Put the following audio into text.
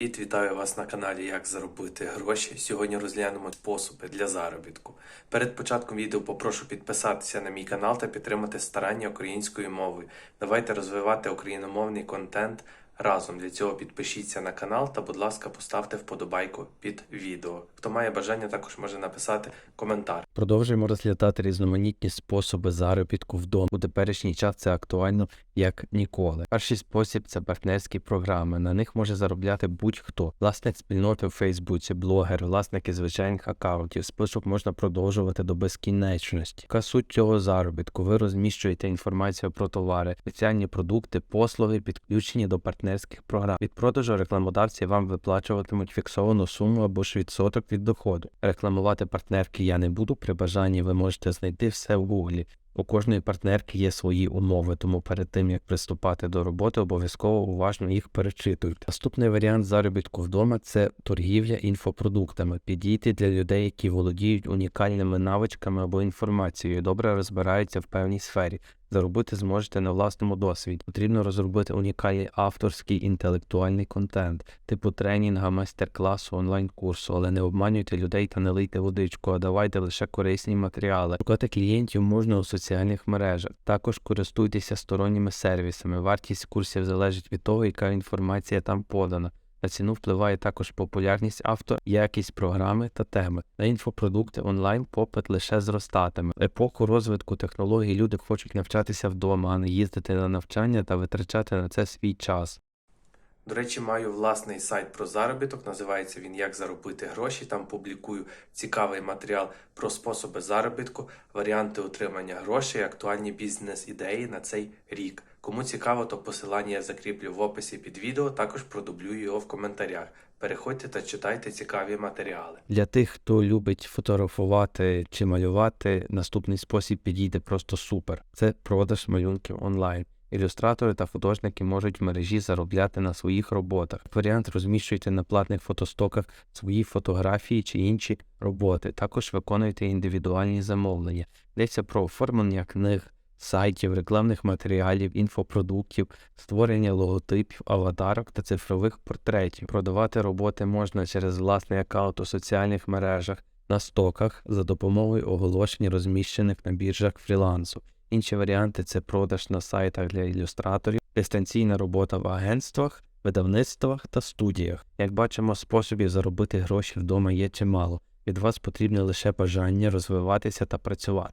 Привіт, вітаю вас на каналі Як заробити гроші. Сьогодні розглянемо способи для заробітку. Перед початком відео попрошу підписатися на мій канал та підтримати старання української мови. Давайте розвивати україномовний контент разом. Для цього підпишіться на канал та, будь ласка, поставте вподобайку під відео. Хто має бажання, також може написати коментар. Продовжуємо розглядати різноманітні способи заробітку вдома. У теперішній час це актуально як ніколи. Перший спосіб це партнерські програми. На них може заробляти будь-хто. Власник спільноти в Фейсбуці, блогер, власники звичайних аккаунтів. Список можна продовжувати до безкінечності. Яка суть цього заробітку? Ви розміщуєте інформацію про товари, спеціальні продукти, послуги, підключені до партнерських програм. Від продажу рекламодавці вам виплачуватимуть фіксовану суму або ж відсоток від доходу. Рекламувати партнерки я не буду. При бажанні ви можете знайти все в гуглі. У кожної партнерки є свої умови, тому перед тим як приступати до роботи, обов'язково уважно їх перечитуйте. Наступний варіант заробітку вдома це торгівля інфопродуктами. Підійти для людей, які володіють унікальними навичками або інформацією, добре розбираються в певній сфері. Заробити зможете на власному досвіді. Потрібно розробити унікальний авторський інтелектуальний контент, типу тренінга, майстер-класу, онлайн-курсу, але не обманюйте людей та не лийте водичку, а давайте лише корисні матеріали. Шукати клієнтів можна у соціальних мережах. Також користуйтеся сторонніми сервісами. Вартість курсів залежить від того, яка інформація там подана. На ціну впливає також популярність авто, якість програми та теми. На інфопродукти онлайн попит лише зростатиме. Епоху розвитку технологій люди хочуть навчатися вдома, а не їздити на навчання та витрачати на це свій час. До речі, маю власний сайт про заробіток. Називається він Як заробити гроші. Там публікую цікавий матеріал про способи заробітку, варіанти отримання грошей, актуальні бізнес-ідеї на цей рік. Кому цікаво, то посилання я закріплю в описі під відео, також продублюю його в коментарях. Переходьте та читайте цікаві матеріали. Для тих, хто любить фотографувати чи малювати, наступний спосіб підійде просто супер. Це продаж малюнків онлайн. Ілюстратори та художники можуть в мережі заробляти на своїх роботах. Варіант розміщуйте на платних фотостоках свої фотографії чи інші роботи. Також виконуйте індивідуальні замовлення. Йдеться про оформлення книг, сайтів, рекламних матеріалів, інфопродуктів, створення логотипів, аватарок та цифрових портретів. Продавати роботи можна через власний аккаунт у соціальних мережах, на стоках за допомогою оголошень, розміщених на біржах фрілансу. Інші варіанти це продаж на сайтах для ілюстраторів, дистанційна робота в агентствах, видавництвах та студіях. Як бачимо, способів заробити гроші вдома є чимало. Від вас потрібне лише бажання розвиватися та працювати.